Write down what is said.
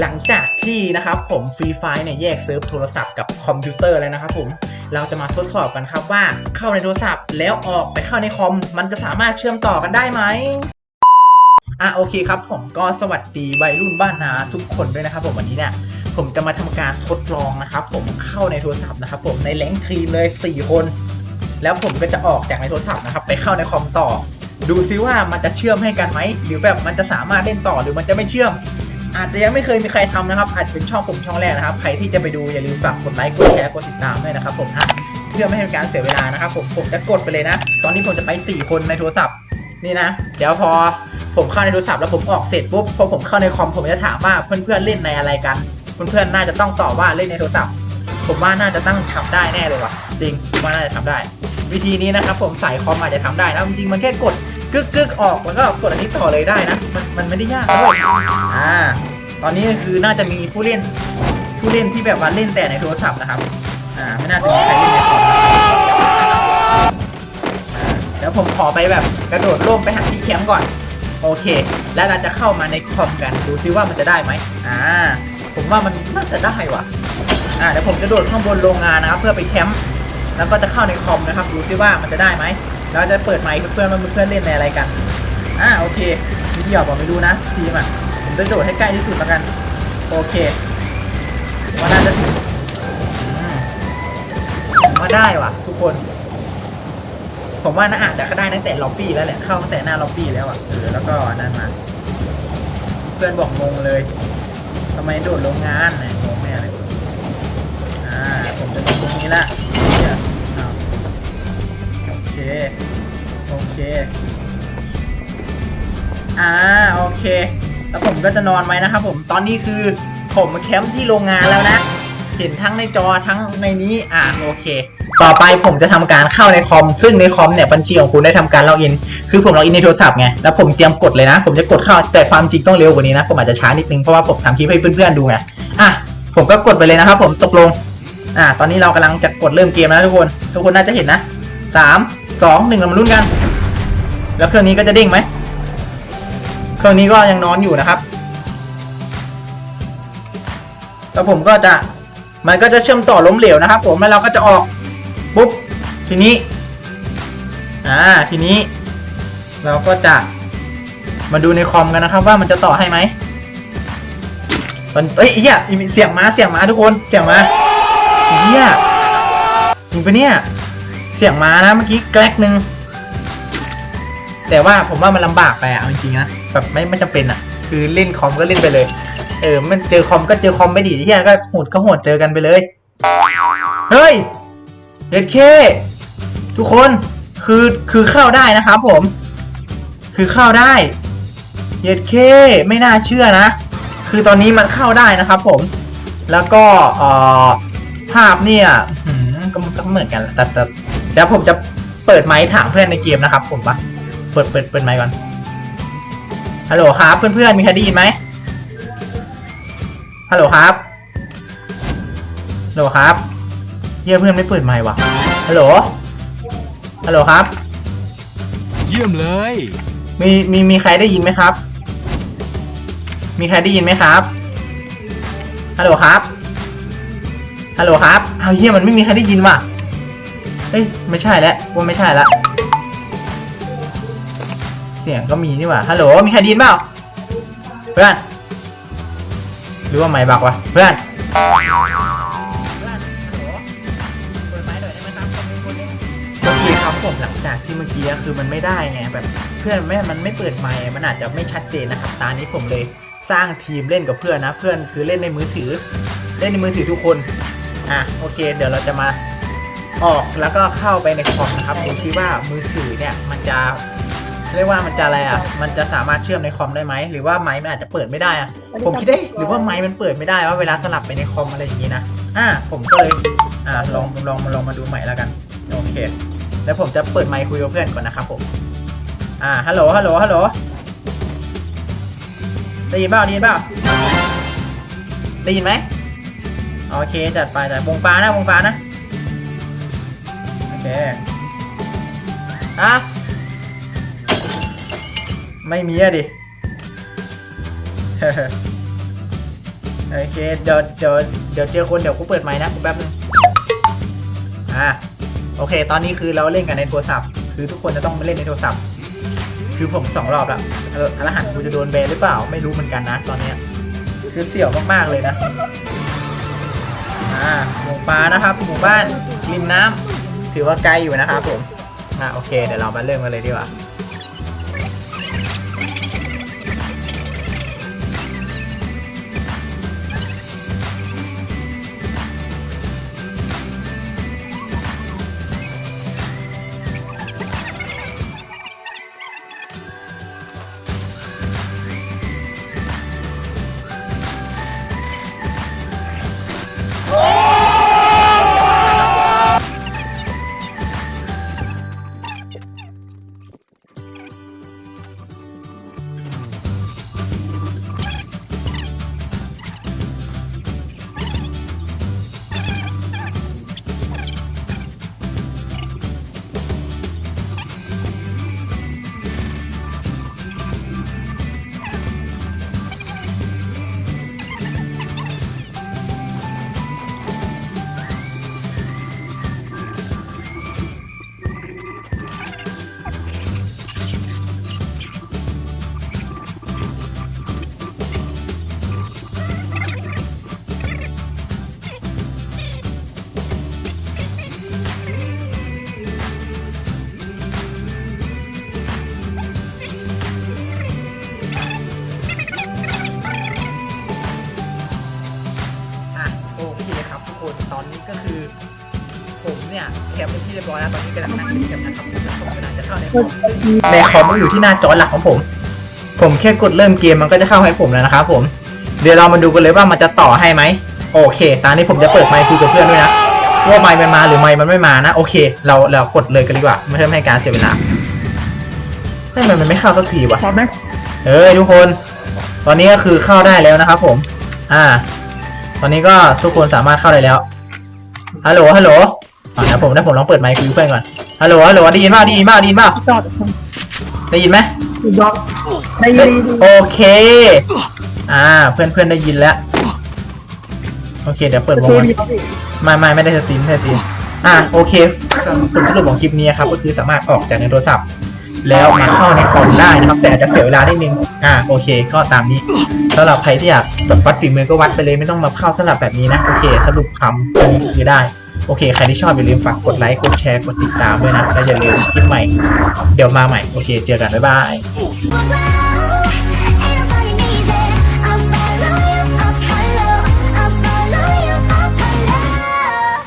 หลังจากที่นะครับผมฟรีไฟเนี่ยแยกเซิร์ฟโทรศัพท์กับคอมพิวเตอร์แล้วนะครับผมเราจะมาทดสอบกันครับว่าเข้าในโทรศัพท์แล้วออกไปเข้าในคอม มันจะสามารถเชื่อมต่อกันได้ไหมอะโอเคครับ ผมก็สวัสดีวัยรุ่นบ้านนาทุกคนด้วยนะครับผมวันนี้เนี่ยผมจะมาทำการทดลองนะครับผมเข้าในโทรศัพท์นะครับผมในแรงค์ทีมเลย 4 คน แล้วผมก็จะออกจากในโทรศัพท์นะครับไปเข้าในคอมต่อ ดูซิว่ามันจะเชื่อมให้กันไหมหรือแบบมันจะสามารถเล่นต่อหรือมันจะไม่เชื่อม อาจจะยังไม่เคยมีใครทำนะครับ อาจจะเป็นช่องผมช่องแรกนะครับ ใครที่จะไปดูอย่าลืมฝากกดไลค์ กดแชร์ กดติดตามด้วยนะครับผมนะเพื่อไม่ให้เป็นการเสียเวลานะครับผม ผมจะกดไปเลยนะ ตอนนี้ผมจะไป 4 คนในโทรศัพท์ นี่นะ เดี๋ยวพอผมเข้าในโทรศัพท์แล้วผมออกเสร็จปุ๊บ พอผมเข้าในคอมผมจะถามว่าเพื่อนๆเล่นในอะไรกัน เพื่อนๆน่าจะต้องตอบว่าเล่นในโทรศัพท์ ผมว่าน่าจะตั้งทำได้แน่เลยว่ะ จริงผมว่าน่าจะทำได้ วิธีนี้นะครับผมสายคอมอาจจะทำได้นะ จริงมันแค่กด กึกกึกๆออกแล้วก็กดอันนี้ต่อเลยได้นะ มันมันไม่ได้ยากเลยอ่า ตอนนี้ก็คือน่าจะมีผู้เล่น ผู้เล่นที่แบบว่าเล่นแต่ในโทรศัพท์นะครับ อ่า ไม่น่าจะมีใครเล่นในคอมนะอ่าเดี๋ยวผมขอไปแบบกระโดดร่มไปหาที่แคมป์ก่อน โอเค แล้วเราจะเข้ามาในคอมกันดูซิว่ามันจะได้ไหมอ่า ผมว่ามันน่าจะได้ว่ะ อ่า เดี๋ยวผมจะโดดข้างบนโรงงานนะครับ เพื่อไปแคมป์ แล้วก็จะเข้าในคอมนะครับ ดูซิว่ามันจะได้ไหม เราจะเปิดไมค์เพื่อนๆว่าเพื่อนเล่นในอะไรกันอ่าโอเคมีเดียวบอกไม่รู้นะทีมอะผมจะโดดให้ใกล้ที่สุดแล้วกัน โอเคมว่าน่าจะถึงมผมว่าได้ว่ะ ทุกคน ผมว่าน่าอาจจะได้ตั้งแต่ล็อบบี้แล้วแหละเข้าตั้งแต่หน้าล็อบบี้แล้วอะเออแล้วก็นนั้นมาเพื่อนบอกงงเลยทำไมโดดโรงงานเนี่ยงงแม่เลยอ่าผมจะลงตรงนี้ละ เคโอเคอ่าโอเค แล้วผมก็จะนอนไว้นะครับผมตอนนี้คือผมมาแคมป์ที่โรงงานแล้วนะ เห็นทั้งในจอทั้งในนี้อ่าโอเค ต่อไปผมจะทำการเข้าในคอม ซึ่งในคอมเนี่ยบัญชีของคุณได้ทำการล็อกอิน คือผมล็อกอินในโทรศัพท์ไงแล้วผมเตรียมกดเลยนะ ผมจะกดเข้าแต่ความจริงต้องเร็วกว่านี้นะ ผมอาจจะช้านิดนึงเพราะว่าผมทำคลิปให้เพื่อนๆดูไงอะผมก็กดไปเลยนะครับผมตกลงอ่าตอนนี้เรากำลังจะกดเริ่มเกมแล้วนะทุกคน ทุกคนน่าจะเห็นนะสาม สองหนึ่งเรามาลุ้นกัน แล้วเครื่องนี้ก็จะเด้งไหมเครื่องนี้ก็ยังนอนอยู่นะครับแล้วผมก็จะมันก็จะเชื่อมต่อล้มเหลวนะครับ ผมแล้วเราก็จะออกปุ๊บทีนี้อ่าทีนี้ เราก็จะมาดูในคอมกันนะครับ ว่ามันจะต่อให้ไหมมันเอ้ยเฮียมีเสียงมาเสียงมาทุกคนเสียงมาเฮียจริงปะเนี่ย เสียงมานะเมื่อกี้แกลกหนึ่งแต่ว่าผมว่ามันลำบากไปอะเอาจริงๆนะแบบไม่ไม่จำเป็นอะคือเล่นคอมก็เล่นไปเลย เออ มันเจอคอมก็เจอคอมไม่ดีที่ก็โหดก็โหดเจอกันไปเลย เฮ้ยเด็ดเคทุกคนคือคือเข้าได้นะครับผม คือเข้าได้เย็ดเคไม่น่าเชื่อนะ คือตอนนี้มันเข้าได้นะครับผม แล้วก็เอ่อภาพเนี่ยก็เหมือนกันแหละแต่ แต่เดี๋ยวผมจะเปิดไมค์ถามเพื่อนในเกมนะครับ ผมปะเปิดเปิดเปิดไมค์ก่อนฮัลโหลครับเพื่อนๆมีใครได้ยินไหมฮัลโหลครับฮัลโหลครับเฮียเพื่อนไม่เปิดไมค์ว่ะฮัลโหลฮัลโหลครับ เยี่ยมเลย มีมีมีใครได้ยินไหมครับ มีใครได้ยินไหมครับฮัลโหลครับฮัลโหลครับเอาวเฮียมันไม่มีใครได้ยินว่ะ เฮ้ยไม่ใช่แล้วว่าไม่ใช่ละเสียงก็มีนี่หว่าฮัลโหลมีใครด้ยินเปล่าเพื่อนหรือว่าไม่บักวะเพื่อนโอเคครับผมหลังจากที่เมื่อกี้คือมันไม่ได้ไงแบบเพื่อนไม่มันไม่เปิดไมค์มันอาจจะไม่ชัดเจนนะครับ ตานี้ผมเลยสร้างทีมเล่นกับเพื่อนนะ เพื่อนคือเล่นในมือถือ เล่นในมือถือทุกคน อะโอเค เดี๋ยวเราจะมา ออกแล้วก็เข้าไปในคอมนะครับดูที่ว่ามือถือเนี่ยมันจะเรียกว่ามันจะอะไรอะ มันจะสามารถเชื่อมในคอมได้ไหม หรือว่าไมค์มันอาจจะเปิดไม่ได้อะ ผมคิดได้หรือว่าไมค์มันเปิดไม่ได้ว่าเวลาสลับไปในคอมอะไรอย่างนี้นะ อ่า ผมก็เลย อ่า ลองลองมาลองมาดูใหม่แล้วกัน โอเค แล้วผมจะเปิดไมค์คุยกับเพื่อนก่อนนะครับผม อ่า ฮัลโหล ฮัลโหล ฮัลโหลได้ยินเปล่าได้ยินเปล่าได้ยินไหม โอเค จัดไปจัดวงฟ้านะ วงฟ้านะโอ เคอะไม่มีอะดิ โอเค เดี๋ยวเดี๋ยวเดี๋ยวเจอคนเดี๋ยวกูเปิดไมค์นะกูแป๊บนึง อ่าโอเค ตอนนี้คือเราเล่นกันในโทรศัพท์ คือทุกคนจะต้องมาเล่นในโทรศัพท์ คือผมสองรอบล้วเอรหัสกูจะโดนแบนหรือเปล่า ไม่รู้เหมือนกันนะ ตอนเนี้ย คือเสี่ยวมากๆเลยนะ อ่าหมู่ปลานะครับ หมู่บ้านริมน้ำ ถือว่าใกล้อยู่นะครับผมอะโอเคเดี๋ยวเรามาเริ่มกันเลยดีกว่า เนี่ยแคปเป็นที่เรียบร้อยแล้วตอนนี้กำลังนั่งเล่นเกมนะครับผมกำลังจะเข้าในคอมในคอมมันอยู่ที่หน้าจอหลักของผม ผมแค่กดเริ่มเกมมันก็จะเข้าให้ผมแล้วนะครับผมเดี๋ยวเรามาดูกันเลยว่ามันจะต่อให้ไหมโอเค ตอนนี้ผมจะเปิดไมค์คุยกับเพื่อนด้วยนะว่าไมค์มันมาหรือไมค์มันไม่มานะ โอเค เราเรากดเลยกันดีกว่าไม่ให้การเสียเวลาทำไมมันไม่เข้าสักทีวะพร้อมไหมเอ้ยทุกคน ตอนนี้ก็คือเข้าได้แล้วนะครับผม อ่า ตอนนี้ก็ทุกคนสามารถเข้าได้แล้วฮัลโหลฮัลโหล อ่านะผมนะผมลองเปิดไมค์คุยกับเพื่อนก่อนฮัลโหลฮัลโหลได้ยินเปล่าได้ยินเปล่าได้ยินเปล่าจอดได้ยินไหมยอมได้ยิเอ้ยนโอเค อ่า เพื่อนเพื่อนได้ยินแล้ว โอเค เดี๋ยวเปิดวงคืก่ออนดีครับพี่ไม่ไม่ไม่ได้สตรีมไม่ได้สตรีมอะโอเคผลสรุปของคลิปนี้ครับก็คือสามารถออกจากในโทรศัพท์ แล้วมาเข้าในคอมได้นะครับ แต่อาจจะเสียเวลาได้นึงอะโอเค ก็ตามนี้สำหรับใครที่อยากแบบวัดฝีมือก็วัดไปเลยไม่ต้องมาเข้าสลับแบบนี้นะโอเค สรุปคำตรงนี้คือได้ โอเค ใครที่ชอบอย่าลืมฝากกดไลค์กดแชร์กดติดตามด้วยนะ แล้วอย่าลืมคลิปใหม่ เดี๋ยวมาใหม่ โอเค เจอกัน บ๊ายบาย